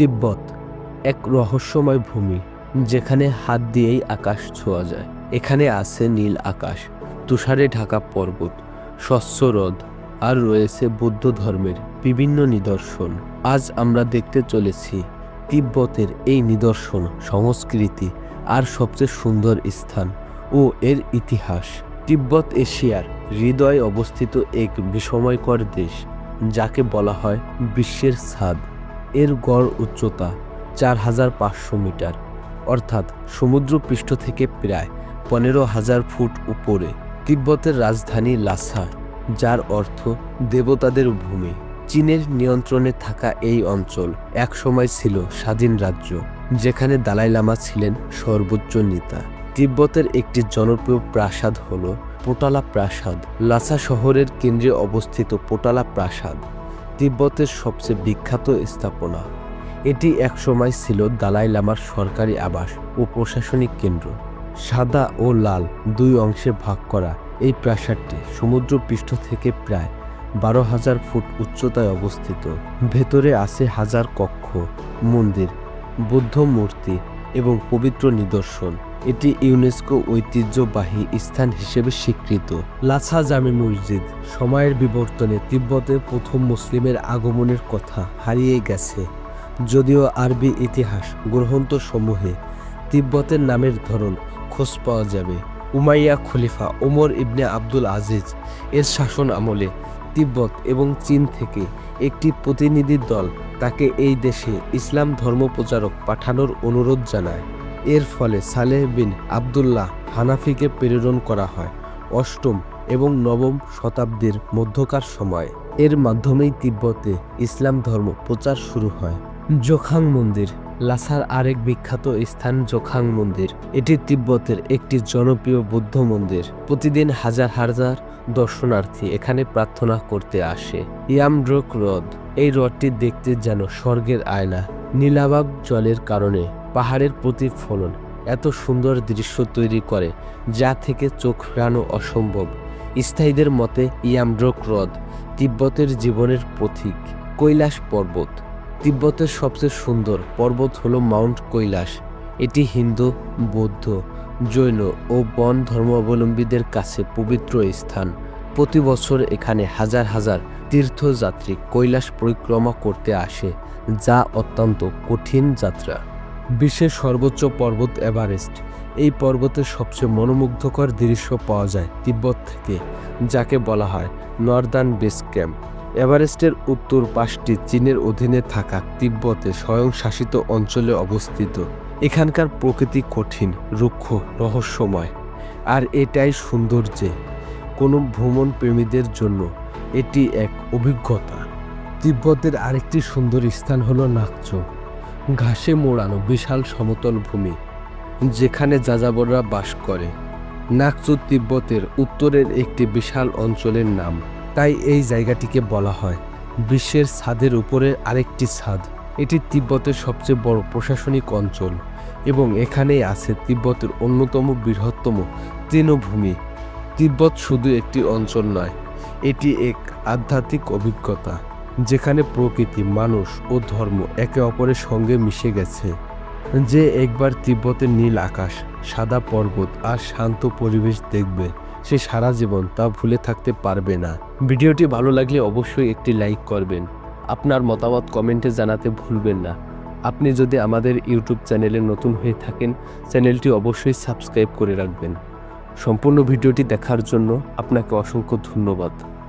তিব্বত, এক রহস্যময় ভূমি যেখানে হাত দিয়েই আকাশ ছোঁয়া যায়। এখানে আছে নীল আকাশ, তুষারে ঢাকা পর্বত, স্বচ্ছ হ্রদ আর রয়েছে বৌদ্ধ ধর্মের বিভিন্ন নিদর্শন। আজ আমরা দেখতে চলেছি তিব্বতের এই নিদর্শন, সংস্কৃতি আর সবচেয়ে সুন্দর স্থান ও এর ইতিহাস। তিব্বত এশিয়ার হৃদয়ে অবস্থিত এক বিস্ময়কর দেশ, যাকে বলা হয় বিশ্বের ছাদ এর গড় উচ্চতা চার হাজার পাঁচশো মিটার, অর্থাৎ সমুদ্রপৃষ্ঠ থেকে প্রায় পনেরো হাজার ফুট উপরে। তিব্বতের রাজধানী লাসা, যার অর্থ দেবতাদের ভূমি। চীনের নিয়ন্ত্রণে থাকা এই অঞ্চল একসময় ছিল স্বাধীন রাজ্য, যেখানে দালাই লামা ছিলেন সর্বোচ্চ নেতা। তিব্বতের একটি জনপ্রিয় প্রাসাদ হল পোটালা প্রাসাদ। লাসা শহরের কেন্দ্রে অবস্থিত পোটালা প্রাসাদ। তিব্বতের সবচেয়ে বিখ্যাত স্থাপনা। এটি একসময় ছিল দালাই লামার সরকারি আবাস ও প্রশাসনিক কেন্দ্র। সাদা ও লাল দুই অংশে ভাগ করা এই প্রাসাদটি সমুদ্র পৃষ্ঠ থেকে প্রায় বারো হাজার ফুট উচ্চতায় অবস্থিত। ভেতরে আছে হাজার কক্ষ, মন্দির বুদ্ধ মূর্তি এবং পবিত্র নিদর্শন। এটি ইউনেস্কো ঐতিহ্যবাহী স্থান হিসেবে স্বীকৃত। লাসা জামে মসজিদ, সময়ের বিবর্তনে তিব্বতে প্রথম মুসলিমের আগমনের কথা হারিয়ে গেছে। যদিও আরবি ইতিহাস গ্রন্থসমূহে তিব্বতের নামের ধরন খোঁজ পাওয়া যাবে। উমাইয়া খলিফা ওমর ইবনে আব্দুল আজিজ এর শাসন আমলে তিব্বত এবং চীন থেকে একটি প্রতিনিধি দল তাকে এই দেশে ইসলাম ধর্ম প্রচারক পাঠানোর অনুরোধ জানায়। এর ফলে সালেহ বিন আবদুল্লাহ হানাফিকে প্রেরণ করা হয় অষ্টম এবং নবম শতাব্দীর মধ্যকার সময়। এর মাধ্যমেই তিব্বতে ইসলাম ধর্ম প্রচার শুরু হয়। জোখাং মন্দির, লাসার আরেক বিখ্যাত স্থান জোখাং মন্দির। এটি তিব্বতের একটি জনপ্রিয় বৌদ্ধ মন্দির। প্রতিদিন হাজার হাজার দর্শনার্থী এখানে প্রার্থনা করতে আসে। ইয়ামড্রোক হ্রদ, এই হ্রদটি দেখতে যেন স্বর্গের আয়না নীলাবাব জলের কারণে। পাহাড়ের প্রতিফলন এত সুন্দর দৃশ্য তৈরি করে, যা থেকে চোখ ফেরানো অসম্ভব। স্থায়ীদের মতে ইয়ামড্রোক হ্রদ তিব্বতের জীবনের প্রতীক, কৈলাস পর্বত। তিব্বতের সবচেয়ে সুন্দর পর্বত হল মাউন্ট কৈলাস। এটি হিন্দু, বৌদ্ধ, জৈন ও বন ধর্মাবলম্বীদের কাছে পবিত্র স্থান। প্রতি বছর এখানে হাজার হাজার তীর্থযাত্রী কৈলাস পরিক্রমা করতে আসে, যা অত্যন্ত কঠিন যাত্রা। বিশ্বের সর্বোচ্চ পর্বত এভারেস্ট। এই পর্বতের সবচেয়ে মনোমুগ্ধকর দৃশ্য পাওয়া যায় তিব্বত থেকে, যাকে বলা হয় নর্দার্ন বেস ক্যাম্প। এভারেস্টের উত্তর পাশটি চীনের অধীনে থাকা তিব্বতে স্বয়ংশাসিত অঞ্চলে অবস্থিত। এখানকার প্রকৃতি কঠিন, রুক্ষ, রহস্যময়, আর এটাই সৌন্দর্যে, কোনো ভ্রমণ প্রেমীদের জন্য এটি এক অভিজ্ঞতা। তিব্বতের আরেকটি সুন্দর স্থান হলো নাকচো ঘাসে মোড়ানো বিশাল সমতল ভূমি, যেখানে যাযাবররা বাস করে। নাকচু তিব্বতের উত্তরের একটি বিশাল অঞ্চলের নাম। তাই এই জায়গাটিকে বলা হয় বিশ্বের ছাদের উপরে আরেকটি ছাদ। এটি তিব্বতের সবচেয়ে বড় প্রশাসনিক অঞ্চল এবং এখানেই আছে তিব্বতের অন্যতম বৃহত্তম তৃণভূমি। তিব্বত শুধু একটি অঞ্চল নয়, এটি এক আধ্যাত্মিক অভিজ্ঞতা। যেখানে প্রকৃতি, মানুষ ও ধর্ম একে অপরের সঙ্গে মিশে গেছে। যে একবার তিব্বতের নীল আকাশ, সাদা পর্বত আর শান্ত পরিবেশ দেখবে, সে সারা জীবন তা ভুলে থাকতে পারবে না। ভিডিওটি ভালো লাগলে অবশ্যই একটি লাইক করবেন। আপনার মতামত কমেন্টে জানাতে ভুলবেন না। আপনি যদি আমাদের ইউটিউব চ্যানেলে নতুন হয়ে থাকেন, চ্যানেলটি অবশ্যই সাবস্ক্রাইব করে রাখবেন। সম্পূর্ণ ভিডিওটি দেখার জন্য আপনাকে অসংখ্য ধন্যবাদ।